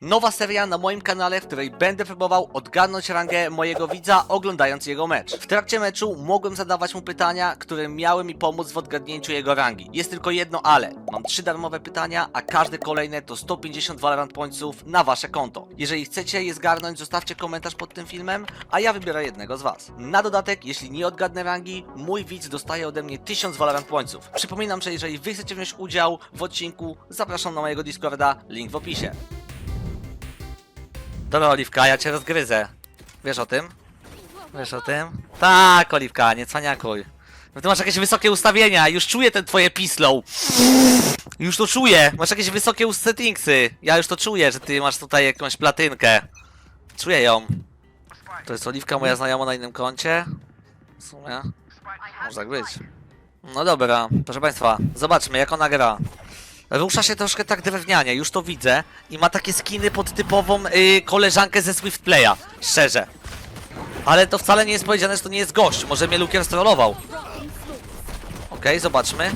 Nowa seria na moim kanale, w której będę próbował odgadnąć rangę mojego widza oglądając jego mecz. W trakcie meczu mogłem zadawać mu pytania, które miały mi pomóc w odgadnięciu jego rangi. Jest tylko jedno ale. Mam trzy darmowe pytania, a każde kolejne to 150 Valorant Pointsów na wasze konto. Jeżeli chcecie je zgarnąć, zostawcie komentarz pod tym filmem, a ja wybiorę jednego z was. Na dodatek, jeśli nie odgadnę rangi, mój widz dostaje ode mnie 1000 Valorant Pointsów. Przypominam, że jeżeli wy chcecie wziąć udział w odcinku, zapraszam na mojego Discorda, link w opisie. Dobra, Oliwka, ja cię rozgryzę. Wiesz o tym? Wiesz o tym? Tak, Oliwka, nie cwaniakuj. No ty masz jakieś wysokie ustawienia, już czuję ten twoje pislow. Już to czuję, masz jakieś wysokie settingsy. Ja już to czuję, że ty masz tutaj jakąś platynkę. Czuję ją. To jest Oliwka, moja znajoma na innym koncie. W sumie. Może tak być. No dobra, proszę państwa, zobaczmy jak ona gra. Rusza się troszkę tak drewnianie, już to widzę. I ma takie skiny pod typową y, koleżankę ze Swift Playa. Szczerze. Ale to wcale nie jest powiedziane, że to nie jest gość. Może mnie Lukier strollował. Okej, zobaczmy.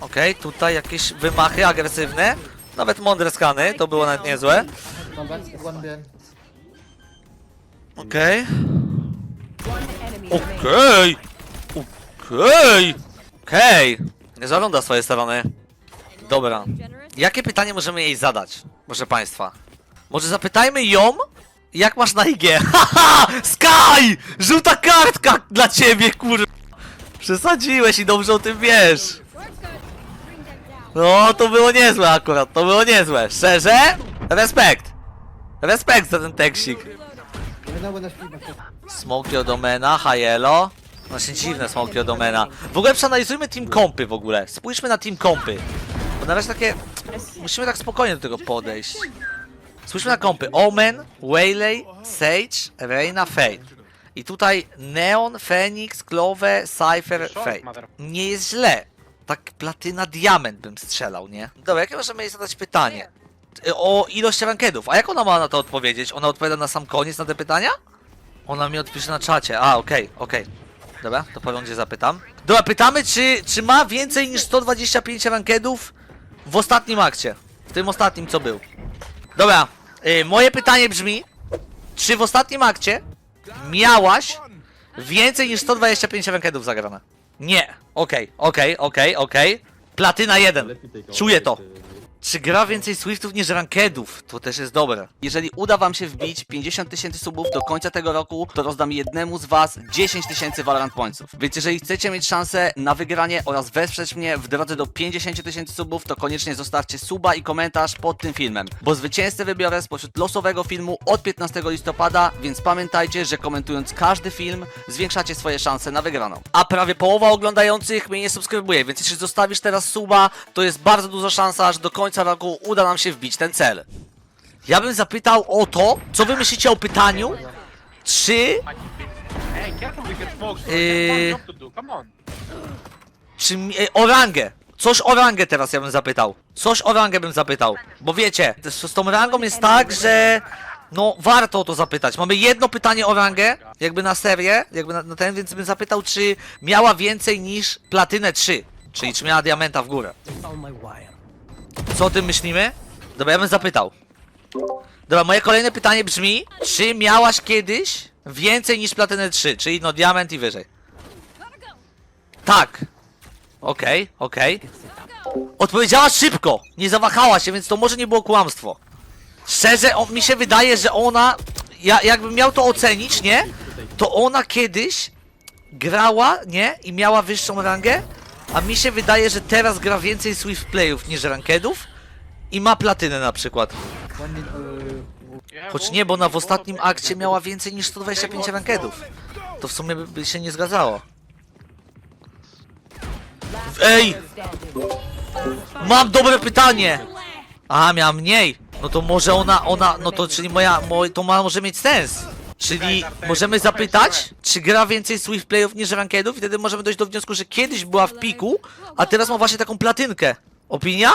Okej, tutaj jakieś wymachy agresywne. Nawet mądre skany, to było nawet niezłe. Back, one behind. Okej. Okej! Okej! Okej! Nie zagląda swojej strony. Dobra. Jakie pytanie możemy jej zadać, proszę państwa? Może zapytajmy ją, jak masz na IG? Haha! Sky! Żółta kartka dla ciebie, kur... Przesadziłeś i dobrze o tym wiesz. No, to było niezłe akurat, to było niezłe. Szczerze? Respekt. Respekt za ten tekstik. Even though when I speak myself. Smokio Domena, Hajelo. Właśnie dziwne Smokio Domena. W ogóle przeanalizujmy team kompy w ogóle. Spójrzmy na team kompy. Bo na razie takie... Musimy tak spokojnie do tego podejść. Spójrzmy na kompy. Omen, Waylay, Sage, Reina, Fate. I tutaj Neon, Phoenix, Clove, Cypher, Fate. Nie jest źle. Tak platyna, diament bym strzelał, nie? Dobra, jakie możemy jej zadać pytanie? O ilość rankedów. A jak ona ma na to odpowiedzieć? Ona odpowiada na sam koniec na te pytania? Ona mi odpisze na czacie. A, okej, okej. Dobra, to po rundzie zapytam. Dobra, pytamy, czy, czy ma więcej niż 125 rankedów w ostatnim akcie. W tym ostatnim, co był. Dobra, y, moje pytanie brzmi, czy w ostatnim akcie miałaś więcej niż 125 rankedów zagrane? Nie. Okej, okej, okej, okej. Platyna 1. Czuję to. Czy gra więcej Swiftów niż rankedów? To też jest dobre. Jeżeli uda wam się wbić 50 tysięcy subów do końca tego roku, to rozdam jednemu z was 10 tysięcy Valorant Pointsów. Więc jeżeli chcecie mieć szansę na wygranie oraz wesprzeć mnie w drodze do 50 tysięcy subów, to koniecznie zostawcie suba i komentarz pod tym filmem. Bo zwycięzcę wybiorę spośród losowego filmu od 15 listopada, więc pamiętajcie, że komentując każdy film, zwiększacie swoje szanse na wygraną. A prawie połowa oglądających mnie nie subskrybuje, więc jeśli zostawisz teraz suba, to jest bardzo duża szansa, że do końca roku uda nam się wbić ten cel. Ja bym zapytał o to, co wy myślicie o pytaniu, czy. Yy. On. Czy mi- e, o rangę? Coś o rangę teraz ja bym zapytał. Coś o rangę bym zapytał. Bo wiecie, z, z tą rangą jest tak, że no warto o to zapytać. Mamy jedno pytanie o rangę, jakby na serię, jakby na, na ten, więc bym zapytał, czy miała więcej niż platynę 3. Czyli czy miała diamenta w górę. Co o tym myślimy? Dobra, ja bym zapytał. Dobra, moje kolejne pytanie brzmi, czy miałaś kiedyś więcej niż platynę 3, czyli no diament i wyżej? Tak. Okej, okej. Odpowiedziała szybko, nie zawahała się, więc to może nie było kłamstwo. Szczerze, mi się wydaje, że ona, ja jakbym miał to ocenić, nie? To ona kiedyś grała, nie? I miała wyższą rangę, a mi się wydaje, że teraz gra więcej Swift Playów niż rankedów i ma platynę na przykład. Choć nie, bo na of w ostatnim akcie miała więcej niż 125 rankedów. To w sumie by, by się nie zgadzało. Ej! Mam dobre pytanie! A, miała mniej. No to może ona, ona, no to czyli moja, moj, to ma, może mieć sens. Czyli możemy zapytać, czy gra więcej Swift Playów niż rankedów i wtedy możemy dojść do wniosku, że kiedyś była w piku, a teraz ma właśnie taką platynkę. Opinia?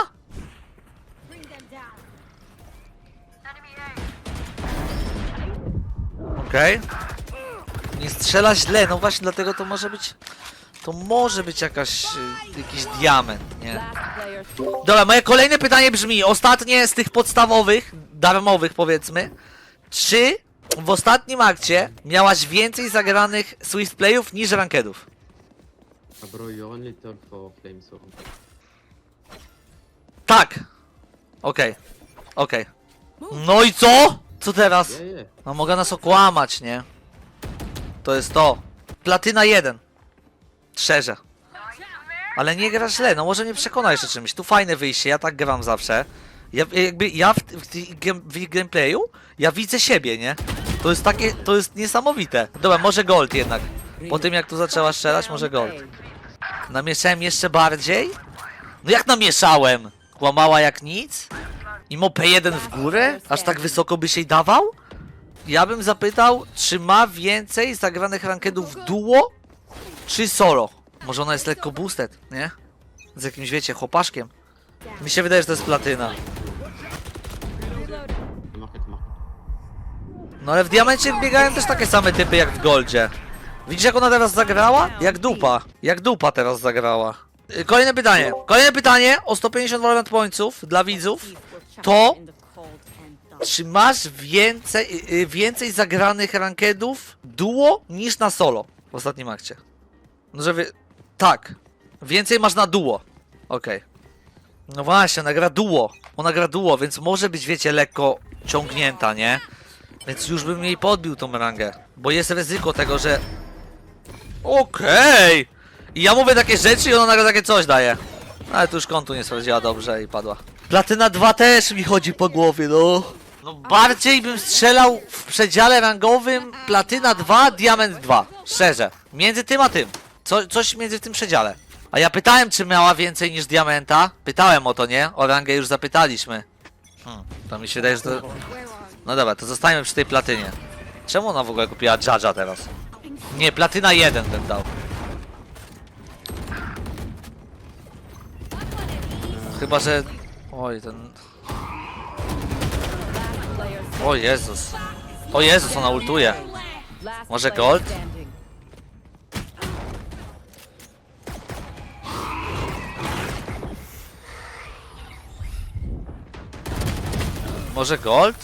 Okej. Nie strzela źle, no właśnie dlatego to może być... to może być jakaś, y, jakiś diament, nie? Last player Dobra, moje kolejne pytanie brzmi, ostatnie z tych podstawowych, darmowych powiedzmy. Czy w ostatnim akcie miałaś więcej zagranych Swift Playów niż rankedów? Bro, you only turn for flame, so Tak. Okej. Okej. No i co? Co teraz? No mogę nas okłamać, nie? To jest to. Platyna 1. Szczerze. Ale nie grasz źle, no może mnie przekonaj jeszcze czymś. Tu fajne wyjście, ja tak gram zawsze. Ja, jakby ja w, w, w gameplayu, ja widzę siebie, nie? To jest takie, to jest niesamowite. Dobra, może gold jednak. Po tym jak tu zaczęła strzelać, może gold. Namieszałem jeszcze bardziej? No jak namieszałem? Kłamała jak nic? Imo P1 w górę? Aż tak wysoko by się dawał? Ja bym zapytał, czy ma więcej zagranych rankedów duo, czy solo? Może ona jest lekko boosted, nie? Z jakimś, wiecie, chłopaszkiem. Mi się wydaje, że to jest platyna. No ale w diamencie biegają też takie same typy jak w goldzie. Widzisz jak ona teraz zagrała? Jak dupa. Jak dupa teraz zagrała. Y, Kolejne pytanie. Kolejne pytanie o 150 Valorant Pointsów dla widzów. To Czy masz więcej, y, y, więcej zagranych rankedów duo niż na solo w ostatnim akcie? No żeby... Tak. Więcej masz na duo. Okej. No właśnie, ona gra duo. Ona gra duo, więc może być, wiecie, lekko ciągnięta, nie? Więc już bym jej podbił tą rangę. Bo jest ryzyko tego, że... Okej! I ja mówię takie rzeczy i ona nagle takie coś daje. Ale tu już kontu nie sprawdziła dobrze i padła. Platyna 2 też mi chodzi po głowie, no. No bardziej bym strzelał w przedziale rangowym Platyna 2, Diament 2. Szczerze. Między tym a tym. Co, coś między tym przedziale. A ja pytałem, czy miała więcej niż Diamenta. Pytałem o to, nie? O rangę już zapytaliśmy. Hmm, to mi się wydaje, że to... No dobra, to zostańmy przy tej platynie. Czemu ona w ogóle kupiła Judge'a teraz? Nie, platyna 1 bym dał. Chyba, że... Oj, ten... O Jezus. O Jezus, ona ultuje. Może gold? Może gold?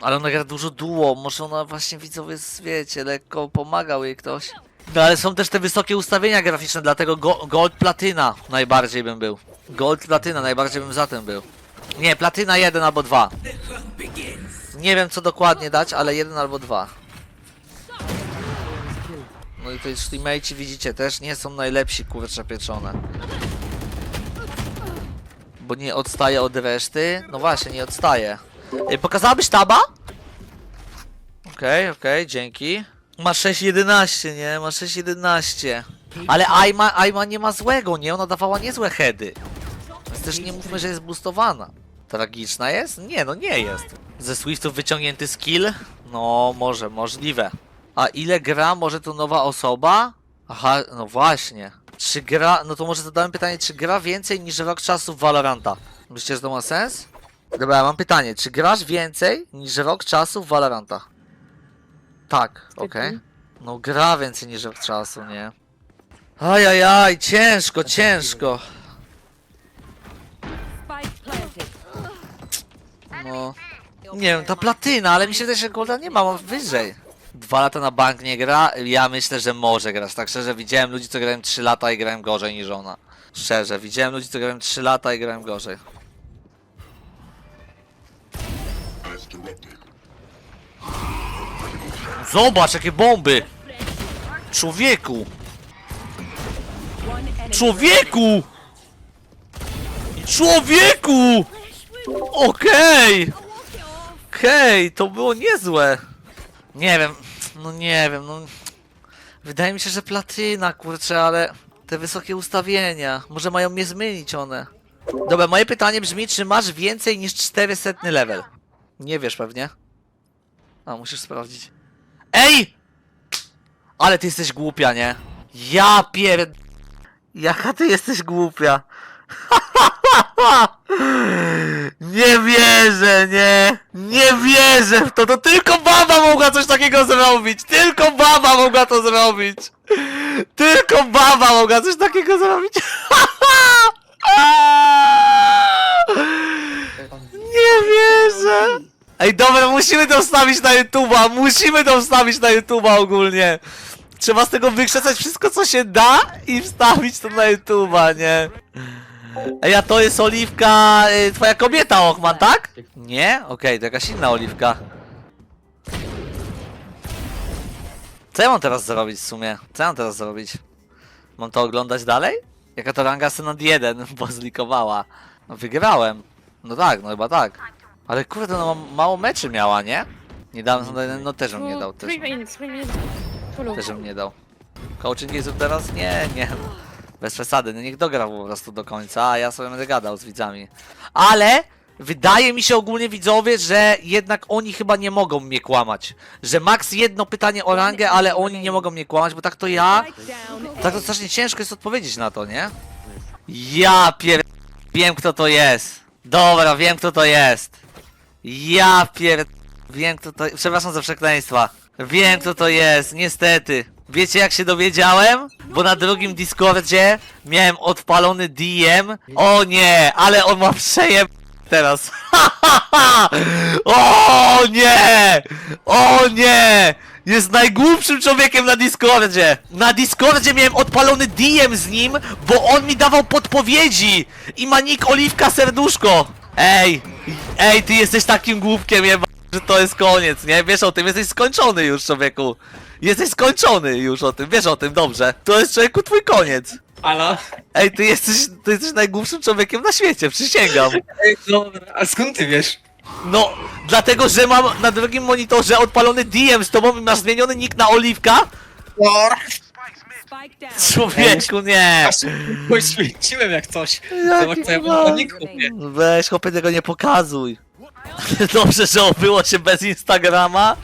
Ale ona gra dużo duo, może ona właśnie widzowie, wiecie, lekko pomagał jej ktoś. No ale są też te wysokie ustawienia graficzne, dlatego go, gold platyna najbardziej bym był. Gold platyna najbardziej bym za tym był. Nie, platyna 1 albo 2. Nie wiem co dokładnie dać, ale jeden albo dwa. No i tutaj teammate'i widzicie też nie są najlepsi kurcze pieczone. Bo nie odstaje od reszty. No właśnie, nie odstaje. Pokazałabyś taba? Okej, okej, dzięki. Ma 6.11, nie? Ma 6.11. Ale Aima, Aima nie ma złego, nie? Ona dawała niezłe heady. Więc też nie mówmy, że jest boostowana. Tragiczna jest? Nie, no nie jest. Ze Swiftów wyciągnięty skill? No, może, możliwe. A ile gra może to nowa osoba? Aha, no właśnie. Czy gra, no to może zadałem pytanie, czy gra więcej niż rok czasu w Valoranta? Myślicie, że to ma sens? Dobra, mam pytanie, czy grasz więcej niż rok czasu w Valoranta? Tak, okej. No gra więcej niż rok czasu, nie? Ajajaj, ciężko, ciężko. No. Nie wiem, ta platyna, ale mi się wydaje, że Golda nie ma, ma wyżej. Dwa lata na bank nie gra, ja myślę, że może grać. Tak szczerze, widziałem ludzi, co grają 3 lata i grałem gorzej niż ona. Szczerze, widziałem ludzi, co grają 3 lata i grałem gorzej. Zobacz, jakie bomby! Człowieku! Człowieku! Człowieku! Okej! Okej, to było niezłe. Nie wiem, no nie wiem, no... Wydaje mi się, że platyna, kurczę, ale... Te wysokie ustawienia, może mają mnie zmienić one. Dobra, moje pytanie brzmi, czy masz więcej niż 400 level? Nie wiesz pewnie. A, musisz sprawdzić. Ej! Ale ty jesteś głupia, nie? Ja pierd... Jaka ty jesteś głupia. Nie wierzę, nie! Nie wierzę w to! To tylko baba mogła coś takiego zrobić! Tylko baba mogła to zrobić! Tylko baba mogła coś takiego zrobić! Nie wierzę! Ej, dobra, musimy to wstawić na YouTube'a! Musimy to wstawić na YouTube'a ogólnie! Trzeba z tego wykrzesać wszystko, co się da i wstawić to na YouTube'a, nie? Ej, a to jest oliwka, y, twoja kobieta, Ochman, tak? Nie? Okej, to jakaś inna oliwka. Co ja mam teraz zrobić w sumie? Co ja mam teraz zrobić? Mam to oglądać dalej? Jaka to ranga Synod 1, bo zlikowała. No wygrałem. No tak, no chyba tak. Ale kurde, no ma- mało meczy miała, nie? Nie dałem 1, no też bym nie dał. Też, Three minutes, three minutes. Follow. też bym nie dał. Coaching jest teraz? Nie, nie. Bez przesady, no niech dogra po prostu do końca, a ja sobie będę gadał z widzami. Ale wydaje mi się ogólnie widzowie, że jednak oni chyba nie mogą mnie kłamać. Że max jedno pytanie o rangę, ale oni nie mogą mnie kłamać, bo tak to ja... Tak to strasznie ciężko jest odpowiedzieć na to, nie? Ja pier... Wiem kto to jest. Dobra, wiem kto to jest. Ja pier... Wiem kto to... Przepraszam za przekleństwa. Wiem kto to jest, niestety. Wiecie jak się dowiedziałem? Bo na drugim Discordzie miałem odpalony DM. O nie, ale on ma przejem teraz. o nie! O nie! Jest najgłupszym człowiekiem na Discordzie! Na Discordzie miałem odpalony DM z nim, bo on mi dawał podpowiedzi! I ma nick Oliwka Serduszko! Ej! Ej, ty jesteś takim głupkiem, jeba, że to jest koniec, nie? Wiesz o tym, jesteś skończony już, człowieku! Jesteś skończony już o tym, wiesz o tym, dobrze. To jest, człowieku, twój koniec. Halo? Ej, ty jesteś, ty jesteś najgłupszym człowiekiem na świecie, przysięgam. Ej, dobra, a skąd ty wiesz? No, dlatego, że mam na drugim monitorze odpalony DM z tobą i masz zmieniony nick na Oliwka? Człowieku, nie. Poświęciłem jak coś. Zobacz co ja mam na nick kupię. Weź, chłopie, tego nie pokazuj. Dobrze, że obyło się bez Instagrama.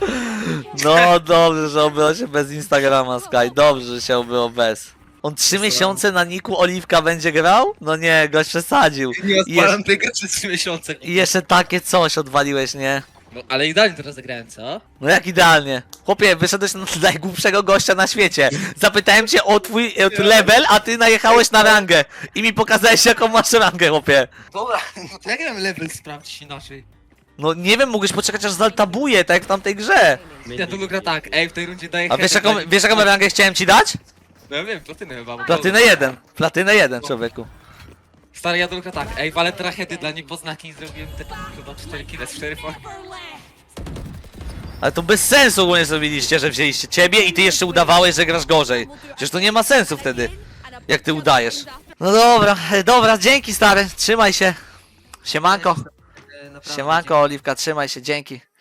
No, dobrze, że obyło się bez Instagrama, Sky. Dobrze, że się obyło bez. On trzy miesiące na niku Oliwka będzie grał? No nie, goś przesadził. Nie I jeszcze, odpalam przez 3 miesiące. I jeszcze takie coś odwaliłeś, nie? No, ale idealnie teraz zagrałem, co? No jak idealnie. Chłopie, wyszedłeś na najgłupszego gościa na świecie. Zapytałem cię o twój e, level, a ty najechałeś na rangę. I mi pokazałeś jaką masz rangę, chłopie. Dobra, no to jak ja mam level sprawdzić inaczej? No nie wiem, mógłbyś poczekać aż zaltabuje, tak jak w tamtej grze. Ja to gra tak, ej, w tej rundzie daję A wiesz jaką, wiesz jaką rangę chciałem ci dać? No ja wiem, platynę chyba. bo- Platynę 1. Platynę 1, człowieku. Stary, ja gra tak, ej, walę trachedy dla niepoznaki i zrobiłem te chyba 4 kile z 4 formy. Ale to bez sensu ogólnie zrobiliście, że wzięliście ciebie i ty jeszcze udawałeś, że grasz gorzej. Przecież to nie ma sensu wtedy, jak ty udajesz. No dobra, e, dobra, dzięki stary, trzymaj się. Siemanko. Siemanko, Oliwka, trzymaj się, dzięki.